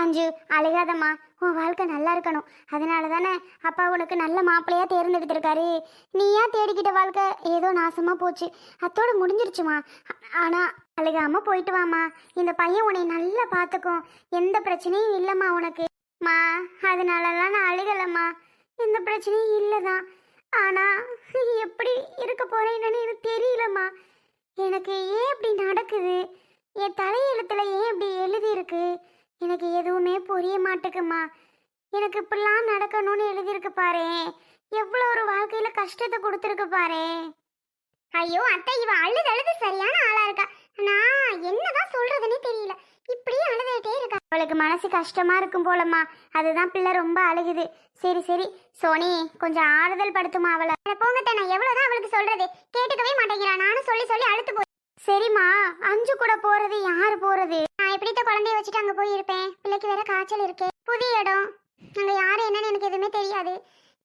அஞ்சு அழுகாதம்மா. உன் வாழ்க்கை நல்லா இருக்கணும். அதனால தானே அப்பா உனக்கு நல்ல மாப்பிள்ளையாக தேர்ந்தெடுத்திருக்காரு நீயா தேடிக்கிட்ட வாழ்க்கை? ஏதோ நாசமாக போச்சு. அத்தோடு முடிஞ்சிருச்சுமா. ஆனால் அழுகாமல் போயிட்டு வாமா இந்த பையன் உன்னை நல்லா பார்த்துக்கும். எந்த பிரச்சனையும் இல்லைம்மா உனக்கு. மா அதனாலலாம் நான் அழுகலைம்மா. எந்த பிரச்சனையும் இல்லை தான் ஆனால் எப்படி இருக்க போகிறேன்னு எனக்கு தெரியலம்மா. எனக்கு ஏன் இப்படி நடக்குது? என் தலையெழுத்தில் ஏன் இப்படி எழுதியிருக்கு? எனக்கு எதுவுமே புரிய மாட்டேக்குமா எனக்கு இப்படிலாம் நடக்கணும்னு எழுதியிருக்கு பாரு. எவ்வளோ ஒரு வாழ்க்கையில கஷ்டத்தை கொடுத்துருக்கு பாரு. ஐயோ அத்தை இவ அழுது அழுது சரியான ஆளா இருக்கா. நான் என்னதான் சொல்றதுன்னே தெரியல. இப்படியே அழுதுகிட்டே இருக்கா. அவளுக்கு மனசு கஷ்டமா இருக்கும் போலம்மா. அதுதான் பிள்ளை ரொம்ப அழுகுது. சரி சரி. சோனி கொஞ்சம் ஆறுதல் படுத்துமா அவளை? அட போங்கத்த நான் எவ்வளவுதான் அவளுக்கு சொல்றது. கேட்டுக்கவே மாட்டேங்கிறா. நானும் சொல்லி சொல்லி அழுத்து போய் சரிம்மா அஞ்சு கூட போறது யாரு போறது? நான் எப்படித்த குழந்தைய வச்சுட்டு அங்க போய் இருப்பேன் பிள்ளைக்கு வேற காய்ச்சல் இருக்கு. புதிய இடம். அங்க யாரு என்னன்னு எனக்கு எதுவுமே தெரியாது.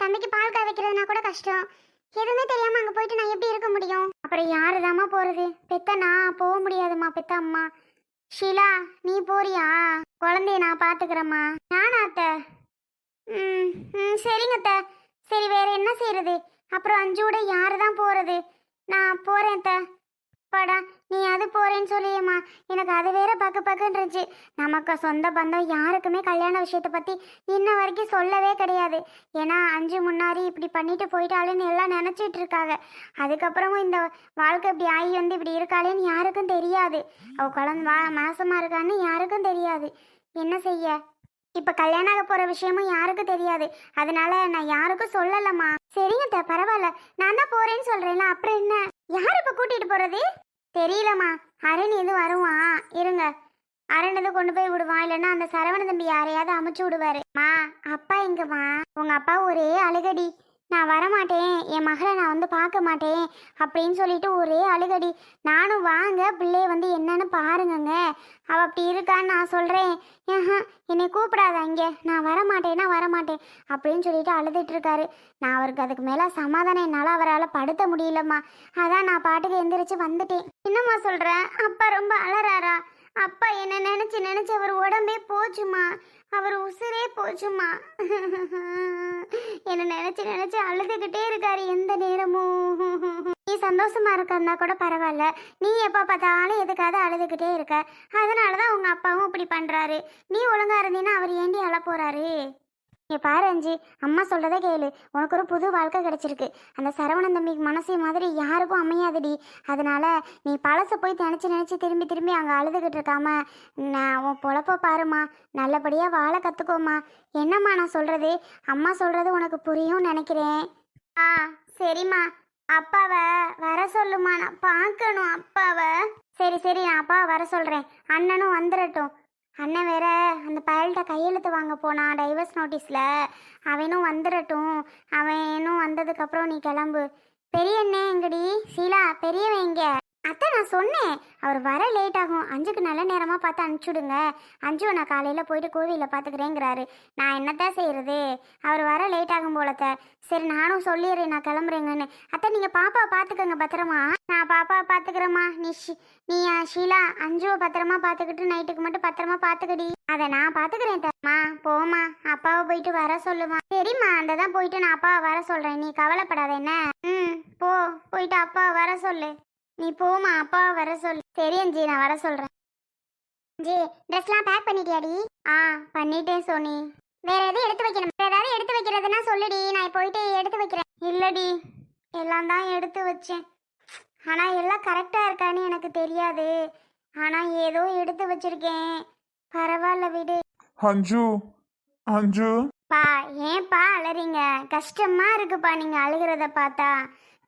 தம்பிக்கு பால் காய வைக்கிறதுனா கூட கஷ்டம். எதுவுமே தெரியாம அங்க போயிட்டு நான் எப்படி இருக்க முடியும்? அப்புறம் யாருதாம்மா போறது? பெத்த நான் போக முடியாதும்மா பெத்த அம்மா ஷீலா நீ போறியா? குழந்தைய நான் பாத்துக்கிறேம்மா. நானா அத்தை? ம் ம் சரிங்க சரி வேற என்ன செய்யறது அப்புறம் அஞ்சு கூட யாரு தான் போறது? நான் போறேன் அத்த. படா. நீ அது போறேன்னு சொல்லியம்மா. எனக்கு அது வேற பக்கு பக்குன்னு இருந்துச்சு. நமக்கு சொந்த பந்தம் யாருக்குமே கல்யாண விஷயத்தை பத்தி இன்ன வரைக்கும் சொல்லவே கிடையாது. ஏன்னா அஞ்சு முன்னாடி இப்படி பண்ணிட்டு போயிட்டாளேன்னு எல்லாம் நினைச்சிட்டு இருக்காங்க. அதுக்கப்புறமும் இந்த வாழ்க்கை இப்படி ஆகி வந்து இப்படி இருக்காளேன்னு யாருக்கும் தெரியாது. அவ குழந்தை வா மாசமா இருக்கான்னு யாருக்கும் தெரியாது. என்ன செய்ய? இப்ப கல்யாணம் ஆக போற விஷயமும் யாருக்கும் தெரியாது. அதனால நான் யாருக்கும் சொல்லலம்மா. சரிங்க பரவாயில்ல. நான் தான் போறேன்னு சொல்றேன்ல அப்புறம் என்ன? யார் இப்ப கூட்டிட்டு போறது? தெரியலம்மா. அரண் எது வருவான் இருங்க. அரண் கொண்டு போய் விடுவான். இல்லைன்னா அந்த சரவண தம்பி யாரையாவது அமுச்சு விடுவாரு. மா அப்பா எங்கம்மா உங்க அப்பா ஒரே அழுகடி. நான் வரமாட்டேன். என் மகளை நான் வந்து பார்க்க மாட்டேன். அப்படின்னு சொல்லிட்டு ஒரே அழுகடி. நானும் வாங்க. பிள்ளைய வந்து என்னன்னு பாருங்கங்க. அவ அப்படி இருக்கான்னு நான் சொல்கிறேன் ஏஹா, என்னை கூப்பிடாத இங்கே. நான் வரமாட்டேன்னா வரமாட்டேன். அப்படின்னு சொல்லிட்டு அழுதுட்டு இருக்காரு. நான் அவருக்கு அதுக்கு மேலே சமாதானம் என்னால் அவரால் படுத்த முடியலம்மா. அதான் நான் பாட்டுக்கு எந்திரிச்சு வந்துட்டேன். என்னம்மா சொல்ற? அப்பா ரொம்ப அலறாரா? அப்பா என்ன நினைச்சு நினைச்சு அவர் உடம்பே போச்சுமா? அவர் உசுரே போச்சுமா? என்ன நினைச்சு நினைச்சு அழுதுகிட்டே இருக்காரு எந்த நேரமும். நீ சந்தோஷமா இருக்கா கூட பரவாயில்ல. நீ எப்ப பார்த்தாலும் எதுக்காவது அழுதுகிட்டே இருக்க. அதனாலதான் உங்க அப்பாவும் இப்படி பண்றாரு. நீ ஒழுங்கா இருந்தீன்னா அவர் ஏண்டி அழ போறாரு இங்க பாரு அஞ்சு. அம்மா சொல்கிறத கேளு. உனக்கு ஒரு புது வாழ்க்கை கிடச்சிருக்கு. அந்த சரவணன் தம்பிக்கு மனசு மாதிரி யாருக்கும் அமையாதுடி. அதனால் நீ பழசை போய் தினச்சி நினச்சி திரும்பி திரும்பி அங்கே அழுதுகிட்டு இருக்காம நான் உன் பொழப்ப பாருமா நல்லபடியாக வாழ கற்றுக்கோமா என்னம்மா நான் சொல்கிறது அம்மா சொல்கிறது உனக்கு புரியும் நினைக்கிறேன். ஆ சரிம்மா. அப்பாவை வர சொல்லுமா நான் பார்க்கணும் அப்பாவை. சரி சரி நான் அப்பா வர சொல்கிறேன் அண்ணனும் வந்துடட்டும் அண்ணன் வேற அந்த பயல்கிட்ட கையெழுத்து வாங்க போனான் டைவர்ஸ் நோட்டீஸில் அவனும் வந்துடட்டும். அவனும் வந்ததுக்கப்புறம் நீ கிளம்பு. பெரிய அண்ணே எங்கடி? ஷீலா பெரியவன் எங்கே? நான் சொன்னேன். அவர் வர லேட் ஆகும். அஞ்சுக்கு நல்ல நேரமாக பார்த்து அனுப்பிச்சுடுங்க. அஞ்சு நான் காலையில் போயிட்டு கோவிலில் பார்த்துக்கிறேங்கிறாரு. நான் என்னத்தான் செய்கிறது அவர் வர லேட் ஆகும் போலத்த. சரி நானும் சொல்லிடுறேன். நான் கிளம்புறேங்கன்னு. அத்தை நீங்கள் பாப்பா பார்த்துக்கோங்க பத்திரமா. நான் பாப்பா பார்த்துக்கிறேம்மா. நீ ஷி- நீ ஷீலா அஞ்சுவை பத்திரமா பார்த்துக்கிட்டு நைட்டுக்கு மட்டும் பத்திரமா பார்த்துக்கடி. அதை நான் பார்த்துக்கிறேன் தம்மா போமா அப்பாவை போயிட்டு வர சொல்லுமா. சரிம்மா அந்த தான் போயிட்டு நான் அப்பாவை வர சொல்கிறேன் நீ கவலைப்படாத என்ன? ம் போ. போயிட்டு அப்பாவை வர சொல்லு. நீ போமா அப்பாவை வர சொல்லு சரி அஞ்சி நான் வர சொல்கிறேன் ஜி ட்ரெஸ்லாம் பேக் பண்ணிட்டியாடி? ஆ பண்ணிட்டேன் சோனி. வேற எதுவும் எடுத்து வைக்கணும். வேற ஏதாவது எடுத்து வைக்கிறதுனா சொல்லுடி. நான் போயிட்டு எடுத்து வைக்கிறேன். இல்லடி. எல்லாம் தான் எடுத்து வச்சேன். ஆனால் எல்லாம் கரெக்டாக இருக்கான்னு எனக்கு தெரியாது. ஆனால் ஏதோ எடுத்து வச்சிருக்கேன். பரவாயில்ல விடு. அஞ்சு அஞ்சு. பா ஏன்பா அலறீங்க கஷ்டமா இருக்குப்பா நீங்க அழுகிறத பார்த்தா.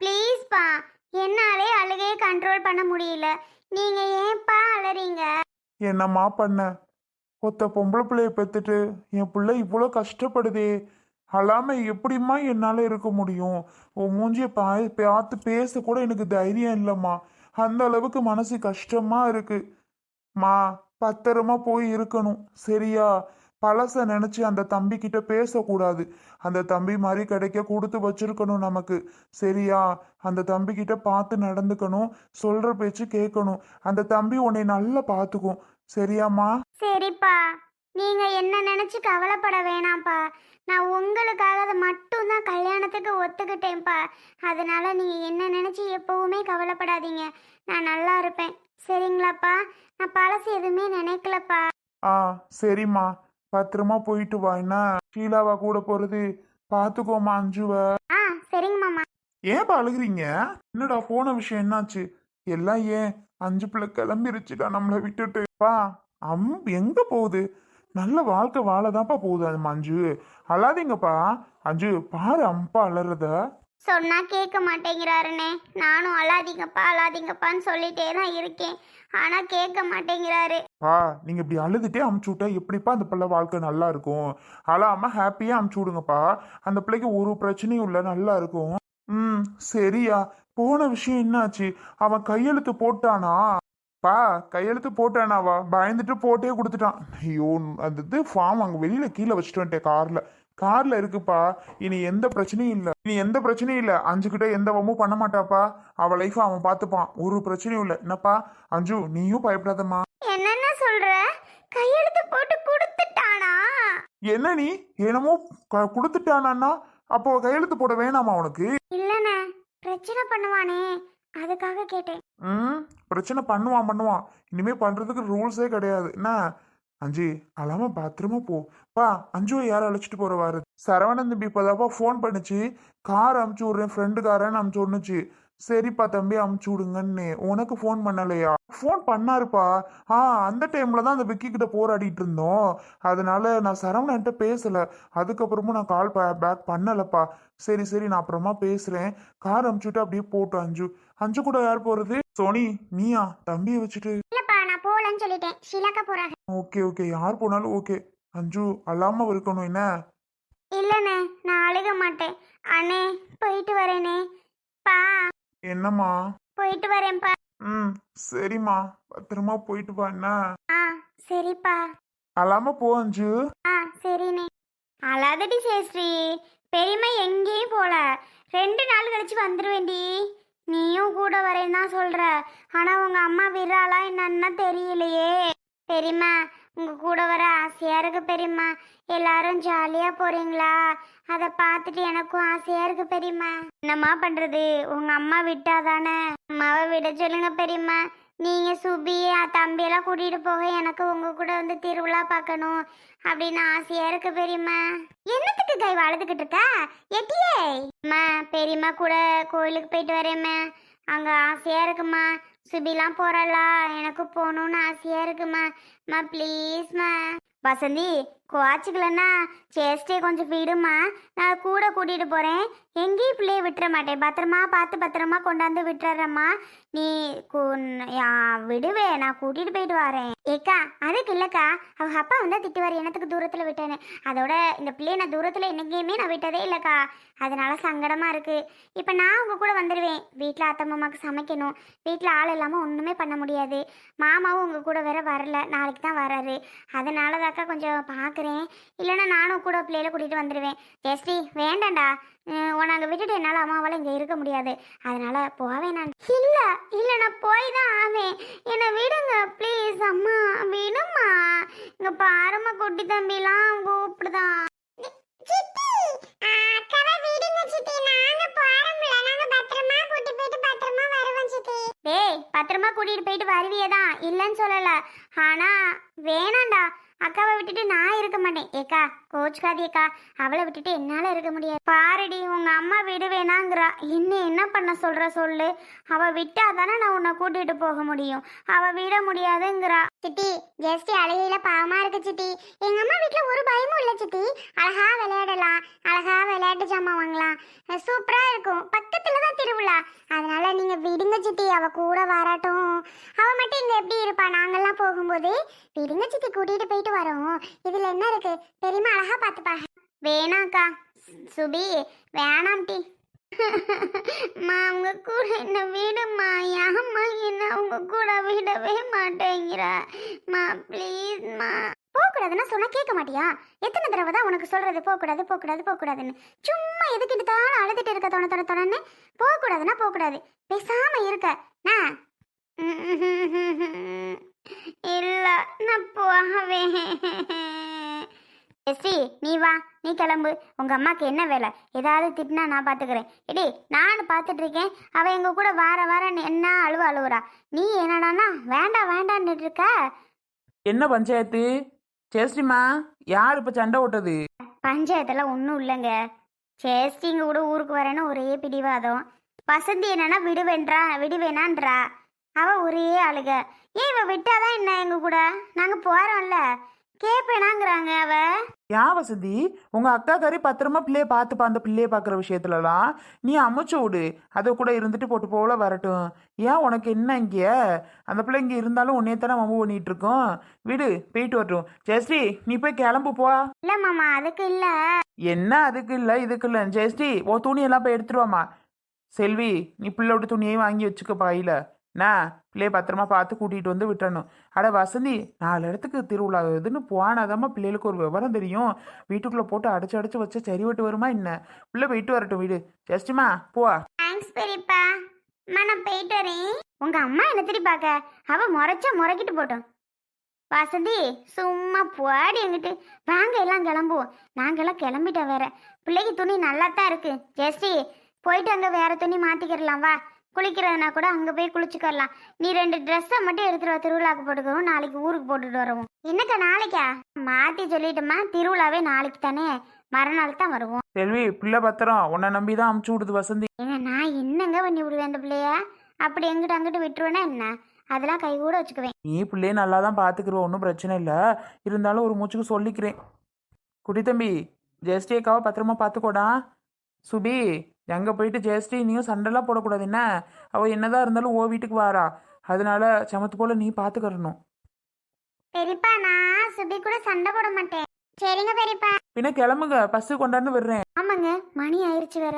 ப்ளீஸ்ப்பா என்னாலே அழுகையை கண்ட்ரோல் பண்ண முடியல. நீங்க ஏன்பா அழறீங்க என்னம்மா பண்ண? ஒத்த பொம்பளை பிள்ளைய பெத்துட்டு என் பிள்ளை இவ்வளோ கஷ்டப்படுதே. அழாம எப்படிம்மா என்னால் இருக்க முடியும்? உன் மூஞ்சிய பா பார்த்து பேச கூட எனக்கு தைரியம் இல்லைம்மா. அந்த அளவுக்கு மனசு கஷ்டமா இருக்கு. மா பத்திரமா போய் இருக்கணும். சரியா? பழச நினைச்சு அந்த தம்பி கிட்ட பேசக்கூடாது. அந்த தம்பி மாதிரி கிடைக்க கொடுத்து வச்சிருக்கணும் நமக்கு. சரியா? அந்த தம்பி கிட்ட பார்த்து நடந்துக்கணும். சொல்ற பேச்சு கேட்கணும். அந்த தம்பி உன்னை நல்லா பார்த்துக்கும். சரியாம்மா? சரிப்பா. நீங்க என்ன நினைச்சு கவலைப்பட வேணாம்ப்பா. நான் உங்களுக்காக அதை மட்டும்தான் கல்யாணத்துக்கு ஒத்துக்கிட்டேன்ப்பா. அதனால நீங்க என்ன நினைச்சு எப்பவுமே கவலைப்படாதீங்க. நான் நல்லா இருப்பேன். சரிங்களாப்பா? நான் பழசு எதுவுமே நினைக்கலப்பா. ஆ சரிம்மா. பத்திரமா போயிட்டு வா. என்ன? ஷீலாவா கூட போறது? பாத்துக்கோமா அஞ்சுவ. ஆ சரிங்க மாமா. ஏன்பா அழுகுறீங்க? என்னடா போன விஷயம் என்னாச்சு? எல்லாம் ஏன்? அஞ்சு பிள்ளை கிளம்பிருச்சுடா நம்மளை விட்டுட்டு. பா அம் எங்க போகுது? நல்ல வாழ்க்கை வாழதான்ப்பா போகுது அது மஞ்சு. அழாதீங்கப்பா. அஞ்சு பாரு அம்பா அலறத. சொன்னா கேட்க மாட்டேங்கிறாருனே. நானும் அழாதீங்கப்பா அழாதீங்கப்பான்னு சொல்லிட்டே தான் இருக்கேன். ஆனா கேட்க மாட்டேங்கிறாரு. பா நீங்க இப்படி அழுதுட்டே அமுச்சு விட்டா எப்படிப்பா அந்த பிள்ளை வாழ்க்கை நல்லா இருக்கும்? அழாம ஹாப்பியா அமுச்சு விடுங்கப்பா. அந்த பிள்ளைக்கு ஒரு பிரச்சனையும் இல்லை நல்லா இருக்கும். ம் சரியா. போன விஷயம் என்னாச்சு? அவன் கையெழுத்து போட்டானா? பா கையெழுத்து போட்டானாவா? பயந்துட்டு போட்டே கொடுத்துட்டான். ஐயோ அந்த இது ஃபார்ம் அங்கே வெளியில கீழே வச்சுட்டு வந்துட்டேன் கார்ல கார்ல இருக்குப்பா. இனி எந்த பிரச்சனையும் இல்லை. இனி எந்த பிரச்சனையும் இல்லை. அஞ்சு கிட்ட எந்த வம்பும் பண்ண மாட்டாப்பா. அவ லைஃப் அவன் பார்த்துப்பான் ஒரு பிரச்சனையும் இல்லை. என்னப்பா? அஞ்சு நீயும் பயப்படாதம்மா. என்னென்ன சொல்ற? கையெழுத்து போட்டு கொடுத்துட்டானா? என்ன நீ? என்னமோ கொடுத்துட்டானா அப்போ கையெழுத்து போட வேணாமா உனக்கு? இல்லண்ணே. பிரச்சனை பண்ணுவானே. அதுக்காக கேட்டேன். ம் பிரச்சனை பண்ணுவான் பண்ணுவான். இனிமே பண்றதுக்கு ரூல்ஸே கிடையாது. என்ன? அஞ்சு அழாம பத்திரமா போ. பா அஞ்சுவை யாரை அழைச்சிட்டு போறவாரு சரவணன் தம்பி இப்போதாப்பா ஃபோன் பண்ணுச்சு. கார் அமுச்சு விட்றேன் ஃப்ரெண்டு காரன்னு அமுச்சு விடணுச்சு சரிப்பா தம்பி அமுச்சு விடுங்கன்னு. உனக்கு ஃபோன் பண்ணலையா? ஃபோன் பண்ணாருப்பா. ஆ அந்த டைம்ல தான் அந்த விக்கி கிட்ட போராடிட்டு இருந்தோம். அதனால நான் சரவணன்ட்ட பேசல. அதுக்கப்புறமும் நான் கால் பேக் பண்ணலப்பா. சரி சரி நான் அப்புறமா பேசுறேன். கார் அமுச்சுட்டு அப்படியே போட்டோம் அஞ்சு. அஞ்சு கூட யார் போறது? சோனி நீயா? தம்பியை வச்சுட்டு. இல்லப்பா நான் போகலன்னு சொல்லிட்டேன். ஷிலாக்கா போறாங்க. Okay okay. யார் போனாலும் ஓகே. அஞ்சு அல்லாம இருக்கணும் என்ன? இல்லண்ணே நான் அழுக மாட்டேன். அண்ணே போயிட்டு வரேனே பா. என்னம்மா? போயிட்டு வரேன்ப்பா. ம் சரிம்மா. பத்திரமா போயிட்டு வா என்ன? ஆ சரிப்பா. அல்லாம போ அஞ்சு. ஆ சரிண்ணே. அழாதடி சேஸ்ரீ பெரியம்மா எங்கேயும் போல. ரெண்டு நாள் கழிச்சு வந்துருவேண்டி நீயும் கூட வரேன்னு தான் சொல்ற. ஆனா உங்க அம்மா விடுறாளா என்னன்னா தெரியலையே. பெரியம்மா உங்க கூட வர ஆசையா இருக்கு பெரியம்மா. எல்லாரும் ஜாலியா போறீங்களா? அதை பார்த்துட்டு எனக்கும் ஆசையா இருக்கு பெரியம்மா. என்னம்மா பண்றது? உங்க அம்மா விட்டா தானே அம்மாவை விட சொல்லுங்க பெரியம்மா. நீங்க சுபி தம்பியெல்லாம் கூட்டிட்டு போக எனக்கு உங்க கூட வந்து திருவிழா பார்க்கணும் அப்படின்னு ஆசையா இருக்கு பெரியம்மா. என்னத்துக்கு கை வளர்த்துக்கிட்டு இருக்கா? எட்டியே. அம்மா பெரியம்மா கூட கோயிலுக்கு போயிட்டு வரேம்மா. அங்க ஆசையா இருக்குமா? சுபிலாம் போறலா எனக்கு போகணும்னு ஆசையா இருக்குமா? மா ப்ளீஸ்மா வசந்தி குவாச்சிக்கலன்னா சேஸ்டே கொஞ்சம் விடுமா? நான் கூட கூட்டிகிட்டு போகிறேன் எங்கேயும் பிள்ளைய விட்டுற மாட்டேன். பத்திரமா பார்த்து பத்திரமா கொண்டாந்து விட்டுறேம்மா. நீ விடுவே நான் கூட்டிகிட்டு போயிட்டு வரேன். ஏக்கா அதுக்கு இல்லைக்கா. அவங்க அப்பா வந்தால் திட்டுவார். என்னத்துக்கு தூரத்தில் விட்டேன்னு. அதோட இந்த பிள்ளைய நான் தூரத்தில் என்னைக்குமே நான் விட்டதே இல்லைக்கா. அதனால சங்கடமாக இருக்குது இப்போ நான் உங்கள் கூட வந்துடுவேன் வீட்டில் அத்தை சமைக்கணும். வீட்டில் ஆள் இல்லாமல் ஒன்றுமே பண்ண முடியாது. மாமாவும் உங்கள் கூட வேற வரல. நாளைக்கு தான் வராரு. அதனால தாக்கா கொஞ்சம் பார்க்க பார்க்குறேன். இல்லைனா நானும் கூட பிள்ளையில கூட்டிட்டு வந்துடுவேன் ஜெயஸ்ரீ வேண்டாம்டா. அஹ் உன்னை அங்கே விட்டுட்டு என்னால் அம்மாவால் இங்கே இருக்க முடியாது. அதனால போவேன் நான். இல்லை இல்லை நான் போய் தான் ஆவேன். என்னை விடுங்க ப்ளீஸ் அம்மா விடுமா இங்கே பாரும்மா குட்டி தம்பிலாம் கூப்பிடுதான் அக்காவை பத்திரமா போயிட்டு பத்திரமா டேய் பத்திரமா கூட்டிட்டு போயிட்டு வருவியே தான் இல்லைன்னு சொல்லல. ஆனா வேணாம்டா. அக்காவை விட்டுட்டு நான் மாட்டேன். ஏக்கா கோச்சுக்காதேக்கா. அவளை விட்டுட்டு என்னால இருக்க முடியாது. பாருடி உங்க அம்மா விடு வேணாங்கிறா. என்ன என்ன பண்ண சொல்ற சொல்லு. அவ விட்டா தானே நான் உன்னை கூட்டிட்டு போக முடியும். அவ விட முடியாதுங்கிறா. சித்தி. ஜெஸ்டி அழகையில பாவமா இருக்கு சித்தி. எங்க அம்மா வீட்டுல ஒரு பயமும் இல்ல சித்தி. அழகா விளையாடலாம். அழகா விளையாட்டு ஜாமான் வாங்கலாம். சூப்பரா இருக்கும். பக்கத்துல தான் திருவிழா. அதனால நீங்க விடுங்க சித்தி. அவ கூட வராட்டும். அவ மட்டும் இங்க எப்படி இருப்பா? நாங்கெல்லாம் போகும்போது விடுங்க சித்தி கூட்டிட்டு போயிட்டு வரோம். இதுல என்ன இருக்கு? பெரியம்மா அழகா பாத்துப்பாங்க வேணாக்கா சுபி வேணாம் டி. மா உங்க கூட என்ன விடுமா அம்மா என்ன அவங்க கூட விடவே மாட்டேங்கிறா. மா ப்ளீஸ் மா. போகக்கூடாதுன்னா சொன்னா கேட்க மாட்டியா? எத்தனை தடவை தான் உனக்கு சொல்றது போகக்கூடாது போகக்கூடாது போகக்கூடாதுன்னு. சும்மா எதுக்கிட்டு எடுத்தாலும் அழுதுட்டு இருக்க தொண தொண தொணன்னு. போகக்கூடாதுன்னா போகக்கூடாது. பேசாம இருக்க. நான் இல்ல நான் போகவே எஸ்டி நீ வா நீ கிளம்பு. உங்க அம்மாக்கு என்ன வேலை? ஏதாவது திட்டினா நான் பாத்துக்கிறேன். எடி நான் பார்த்துட்டு இருக்கேன் அவ எங்க கூட வார வாரம் என்ன அழுவ அழுவுறா? நீ என்னடான்னா வேண்டாம் வேண்டான்னு இருக்க என்ன பஞ்சாயத்து? சேஸ்டிமா யார் இப்போ சண்டை ஓட்டது பஞ்சாயத்தெல்லாம் ஒன்றும் இல்லைங்க. சேஸ்டிங்க கூட ஊருக்கு வரேன்னு ஒரே பிடிவாதம். வசந்தி என்னன்னா விடுவேன்றா விடுவேனான்றா அவ ஒரே அழுக ஏன் இவ விட்டாதான் என்ன எங்க கூட? நாங்க போறோம்ல. கேப்பேனாங்கிறாங்க அவ. யா வசதி உங்க அக்கா கறி பத்திரமா பிள்ளைய பார்த்துப்பா அந்த பிள்ளைய பார்க்குற விஷயத்துலலாம். நீ அமுச்சு விடு. அதை கூட இருந்துட்டு போட்டு போல வரட்டும். ஏன் உனக்கு என்ன இங்க? அந்த பிள்ளை இங்கே இருந்தாலும் உன்னைய தானே மம்பு பண்ணிட்டு இருக்கோம் விடு போயிட்டு வரட்டும். ஜெயஸ்ரீ நீ போய் கிளம்பு போ. இல்ல மாமா அதுக்கு இல்ல. என்ன அதுக்கு இல்லை இதுக்கு இல்லை. ஜெயஸ்ரீ ஓ துணியெல்லாம் போய் எடுத்துட்டு வாம்மா. செல்வி நீ பிள்ளையோட துணியையும் வாங்கி வச்சுக்க பாயில நான் பிள்ளைய பத்திரமா பார்த்து கூட்டிகிட்டு வந்து விட்டுறணும். அட வசந்தி நாலு இடத்துக்கு திருவிழா இதுன்னு போனாதாம்மா பிள்ளைகளுக்கு ஒரு விவரம் தெரியும். வீட்டுக்குள்ளே போட்டு அடைச்சு அடைச்சு வச்சா சரி விட்டு வருமா என்ன? பிள்ளை போயிட்டு வரட்டும் வீடு. ஜஸ்டிமா போ தேங்க்ஸ் பெரியப்பா. அம்மா நான் போயிட்டு வரேன். உங்கள் அம்மா என்ன திரும்பி பார்க்க? அவள் முறைச்சா முறைக்கிட்டு போட்டோம். வசந்தி சும்மா போடி எங்கிட்டு. வாங்க எல்லாம் கிளம்புவோம். நாங்கெல்லாம் கிளம்பிட்டோம் வேற. பிள்ளைக்கு துணி நல்லா தான் இருக்கு. ஜெஸ்டி போயிட்டு அங்கே வேற துணி மாற்றிக்கிறலாம் வா. குளிக்கிறதுனா கூட அங்க போய் குளிச்சுக்கலாம் நீ ரெண்டு ட்ரெஸ்ஸை மட்டும் எடுத்துட்டு வா திருவிழாக்கு போட்டுக்கவும் நாளைக்கு ஊருக்கு போட்டுட்டு வருவோம். என்னக்கா நாளைக்கா? மாத்தி சொல்லிட்டுமா திருவிழாவே நாளைக்கு தானே? மறுநாள் தான் வருவோம். செல்வி பிள்ளை பத்திரம். உன்னை நம்பி தான் அமுச்சு விடுது வசந்தி. ஏங்க நான் என்னங்க பண்ணி விடுவேன் அந்த பிள்ளைய? அப்படி எங்கிட்ட அங்கிட்டு விட்டுருவேனா என்ன? அதெல்லாம் கை கூட வச்சுக்குவேன். நீ பிள்ளைய நல்லா தான் பார்த்துக்குருவ ஒன்றும் பிரச்சனை இல்லை. இருந்தாலும் ஒரு மூச்சுக்கு சொல்லிக்கிறேன். குடி தம்பி ஜெயஸ்ரீ அக்காவை பத்திரமா பார்த்துக்கோடா சுபி எங்கே போயிட்டு ஜெயஸ்ரீ நீயும் சண்டைலாம் போடக்கூடாது என்ன? அவள் என்னதான் இருந்தாலும் ஓ வீட்டுக்கு வாரா. அதனால சமத்து போல நீ பார்த்துக்கறணும் பெரியப்பா நான் சுபி கூட சண்டை போட மாட்டேன். சரிங்க பெரியப்பா. பின்ன கிளம்புங்க பஸ்ஸு கொண்டாந்து விடுறேன். ஆமாங்க மணி ஆயிருச்சு வேற.